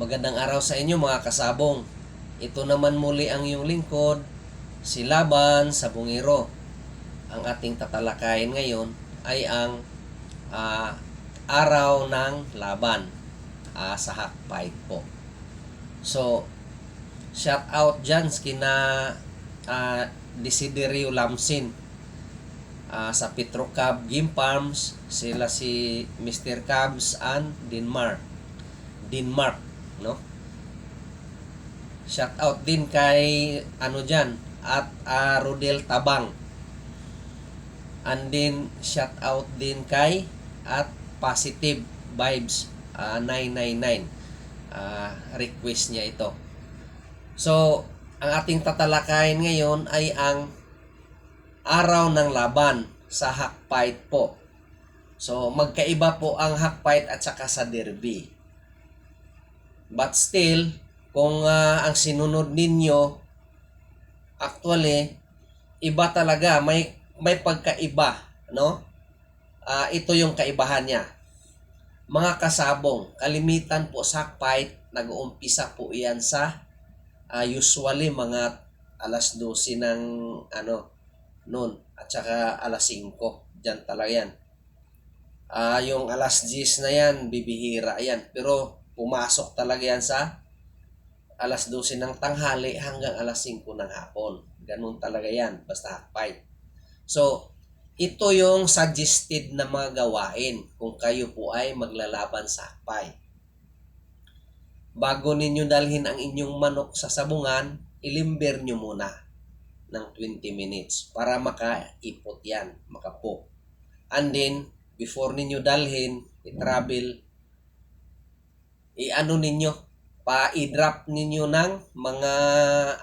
Magandang araw sa inyo mga kasabong. Ito naman muli ang iyong lingkod, si Laban sa Bungiro. Ang ating tatalakayin ngayon ay ang ah, araw ng laban ah, sa Hakbite po. So, shout out dyan kina ah, Desiderio Lamsin ah, sa Petrocab Game Farms. Sila si Mr. Cabs and Denmark. Denmark, no? Shout out din kay ano diyan at ah, Rodel Tabang. And then shout out din kay at Positive Vibes ah, 999. Ah, request niya ito. So, ang ating tatalakayin ngayon ay ang araw ng laban sa Hakfight po. So, magkaiba po ang Hakfight at saka sa Derby. But still, kung ah, ang sinunod ninyo, actually, iba talaga, may may pagkaiba, no? Ah, ito yung kaibahan niya. Mga kasabong, kalimitan po sa fight, nag-uumpisa po iyan sa ah, usually mga alas 12 ng ano noon at saka alas 5. Diyan talaga yan. Ah, yung alas 10 na yan, bibihira yan. Pero pumasok talaga yan sa alas 12 ng tanghali hanggang alas 5 ng hapon. Ganun talaga yan, basta fight. So, ito yung suggested na mga gawain kung kayo po ay maglalaban sa hakbay. Bago ninyo dalhin ang inyong manok sa sabungan, ilimber nyo muna ng 20 minutes para makaipot yan, makapo. And then, before ninyo dalhin, i-travel, i-ano ninyo, pa-i-drop ninyo ng mga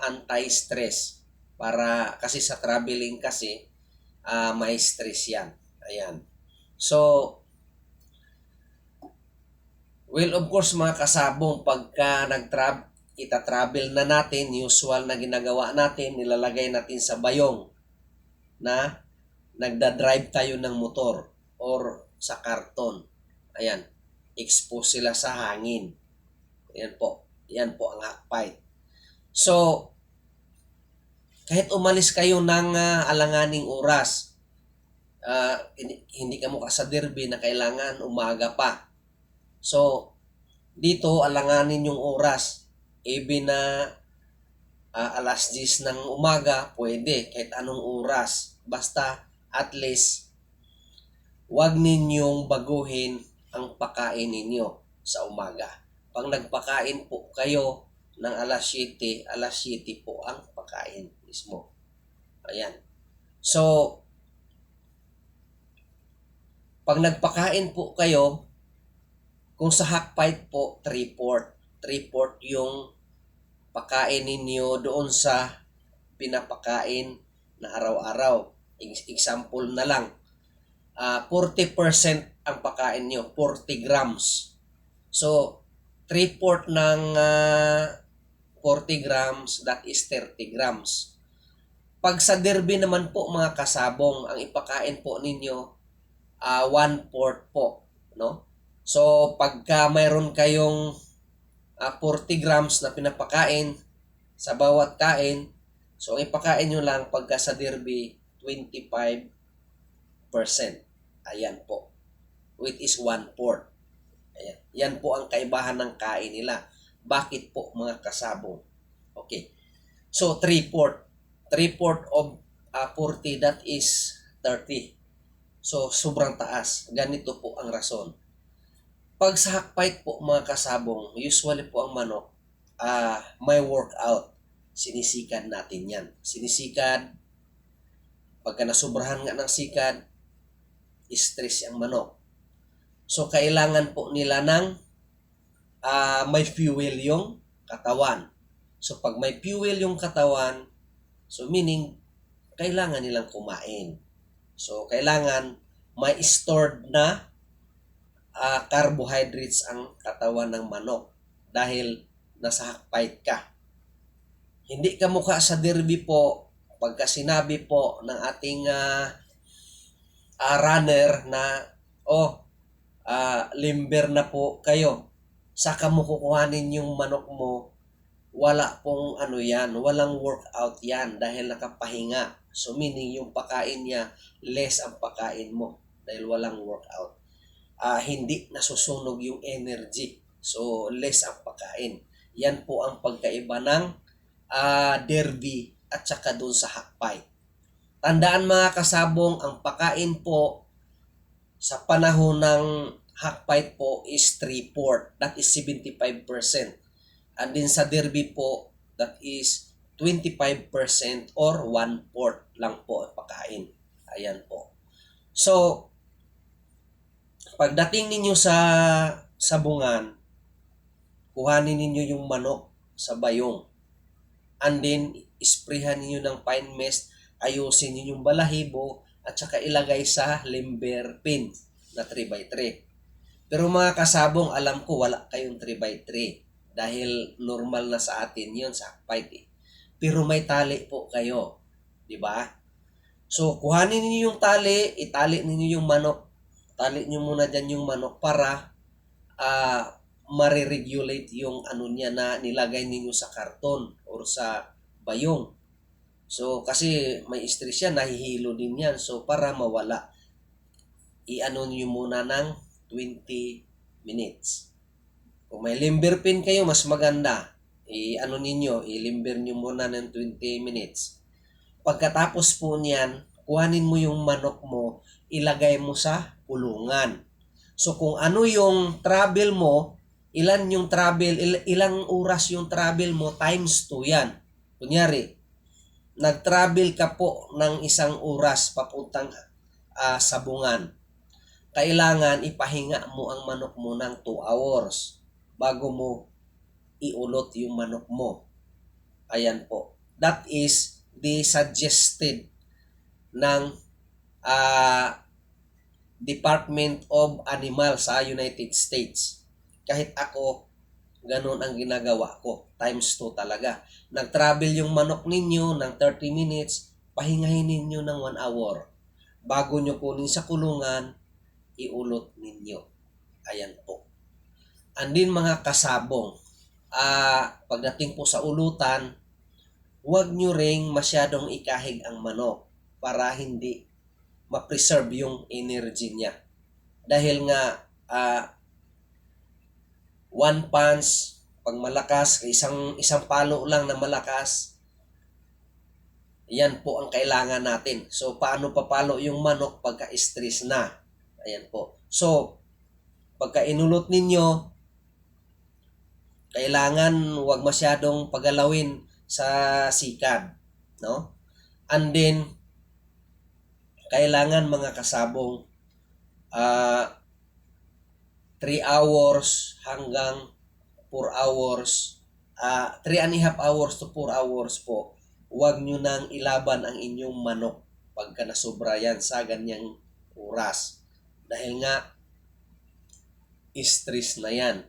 anti-stress para kasi sa traveling kasi ah may stress yan. Ayan. So, well, of course, mga kasabong, pagka nag-travel, ita-travel na natin, usual na ginagawa natin, nilalagay natin sa bayong na nagda-drive tayo ng motor or sa karton. Ayan. Expose sila sa hangin. Ayan po. Yan po ang hakbite. So, kahit umalis kayo ng ah, alanganing oras, ah, hindi, hindi ka mukha sa derby na kailangan umaga pa. So, dito alanganin yung oras. Even na ah, alas 10 ng umaga, pwede kahit anong oras. Basta at least wag ninyong baguhin ang pakain ninyo sa umaga. Pag nagpakain po kayo ng alas 7, alas 7 po ang pakain mismo. Ayan. So, pag nagpakain po kayo, kung sa hakbite po, 3-port. 3-port yung pakain ninyo doon sa pinapakain na araw-araw. Ex- Example na lang, ah 40% ang pakain nyo, 40 grams. So, 3-port ng ah, 40 grams, that is 30 grams. Pag sa derby naman po mga kasabong, ang ipakain po ninyo, ah 1 port po. No? So, pagka mayroon kayong ah, 40 grams na pinapakain sa bawat kain, so ipakain nyo lang pagka sa derby, 25%. Ayan po. Which is 1 port. Ayan. Yan po ang kaibahan ng kain nila. Bakit po mga kasabong? Okay. So, 3 port. 3 port of ah, 40, that is 30. So, sobrang taas. Ganito po ang rason. Pag sa hakbite po mga kasabong, usually po ang manok, ah may workout. Sinisikad natin yan. Sinisikad, pagka nasubrahan nga ng sikad, stress ang manok. So, kailangan po nila ng ah, may fuel yung katawan. So, pag may fuel yung katawan, so meaning, kailangan nilang kumain. So, kailangan may stored na ah, carbohydrates ang katawan ng manok dahil nasa hakbite ka. Hindi ka mukha sa derby po pagka sinabi po ng ating ah, ah, runner na oh ah, limber na po kayo. saka mo kukuhanin yung manok mo, wala pong ano yan, walang workout yan dahil nakapahinga. So meaning yung pakain niya, less ang pakain mo dahil walang workout. Ah, hindi nasusunog yung energy. So less ang pakain. Yan po ang pagkaiba ng ah, derby at saka doon sa hakpay. Tandaan mga kasabong, ang pakain po sa panahon ng hakpay po is 3-4. That is 75%. And din sa derby po, that is 25% or 1-4 lang po ang pakain. Ayan po. So, pagdating ninyo sa sabungan, kuhanin ninyo yung manok sa bayong. And then, isprehan ninyo ng pine mist, ayusin ninyo yung balahibo, at saka ilagay sa limber pin na 3x3. Pero mga kasabong, alam ko wala kayong 3x3 dahil normal na sa atin yun sa fight eh. Pero may tali po kayo, di ba? So, kuhanin niyo yung tali, itali ninyo yung manok. Tali niyo muna dyan yung manok para ah mariregulate yung ano niya na nilagay ninyo sa karton or sa bayong. So, kasi may stress yan, nahihilo din yan. So, para mawala, i-ano niyo muna ng 20 minutes. Kung may limber pin kayo, mas maganda. I-ano ninyo, i-limber niyo muna ng 20 minutes. Pagkatapos po niyan, kuhanin mo yung manok mo, ilagay mo sa kulungan. So kung ano yung travel mo, ilan yung travel, il- ilang oras yung travel mo, times 2 yan. Kunyari, nag-travel ka po ng isang oras papuntang ah, sabungan. Kailangan ipahinga mo ang manok mo ng 2 hours bago mo iulot yung manok mo. Ayan po. That is the suggested ng ah, Department of Animal sa United States. Kahit ako, ganun ang ginagawa ko. Times 2 talaga. Nag-travel yung manok ninyo ng 30 minutes, pahingahin ninyo ng 1 hour. Bago nyo kunin sa kulungan, iulot ninyo. Ayan po. Andin mga kasabong, ah pagdating po sa ulutan, huwag nyo ring masyadong ikahig ang manok para hindi ma-preserve yung energy niya. Dahil nga, ah one punch, pag malakas, isang, isang palo lang na malakas, yan po ang kailangan natin. So, paano papalo yung manok pagka stress na? Ayan po. So, pagka inulot ninyo, kailangan huwag masyadong pagalawin sa sikad, no? And then kailangan mga kasabong ah 3 hours hanggang 4 hours ah 3 and a half hours to 4 hours po. Huwag nyo nang ilaban ang inyong manok pagka nasobra yan sa ganyang oras. Dahil nga stress na yan.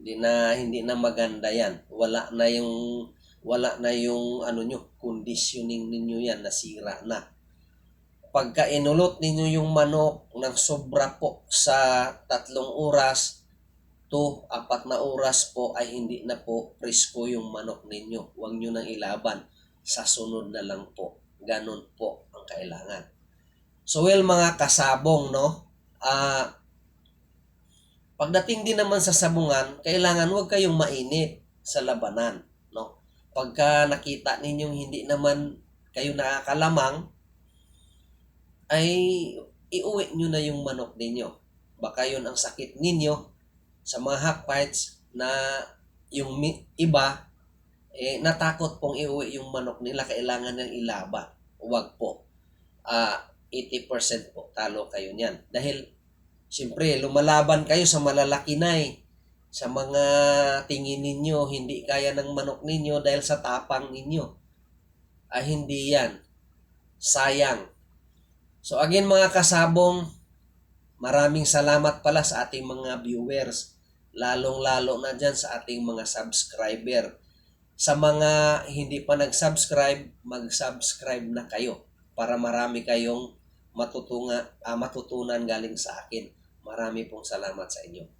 Hindi na hindi na maganda yan. Wala na yung wala na yung ano nyo conditioning ninyo yan nasira na pagka inulot ninyo yung manok ng sobra po sa tatlong oras to apat na oras po ay hindi na po presko yung manok ninyo. Huwag nyo nang ilaban. Sa sunod na lang po. Ganon po ang kailangan. So well mga kasabong no? Ah Pagdating din naman sa sabungan, kailangan huwag kayong mainit sa labanan, no? Pagka nakita ninyong hindi naman kayo nakakalamang, ay iuwi nyo na yung manok ninyo. Baka yun ang sakit ninyo sa mga hackfights na yung iba, eh, natakot pong iuwi yung manok nila, kailangan ng ilaba. Huwag po. Ah, 80% po, talo kayo niyan. Dahil Siyempre, lumalaban kayo sa malalaki na eh. Sa mga tingin ninyo, hindi kaya ng manok ninyo dahil sa tapang ninyo. Ah, hindi yan. Sayang. So again mga kasabong, maraming salamat pala sa ating mga viewers. Lalong-lalo na dyan sa ating mga subscriber. Sa mga hindi pa nag-subscribe, mag-subscribe na kayo para marami kayong matutunga, ah, matutunan galing sa akin. Marami pong salamat sa inyo.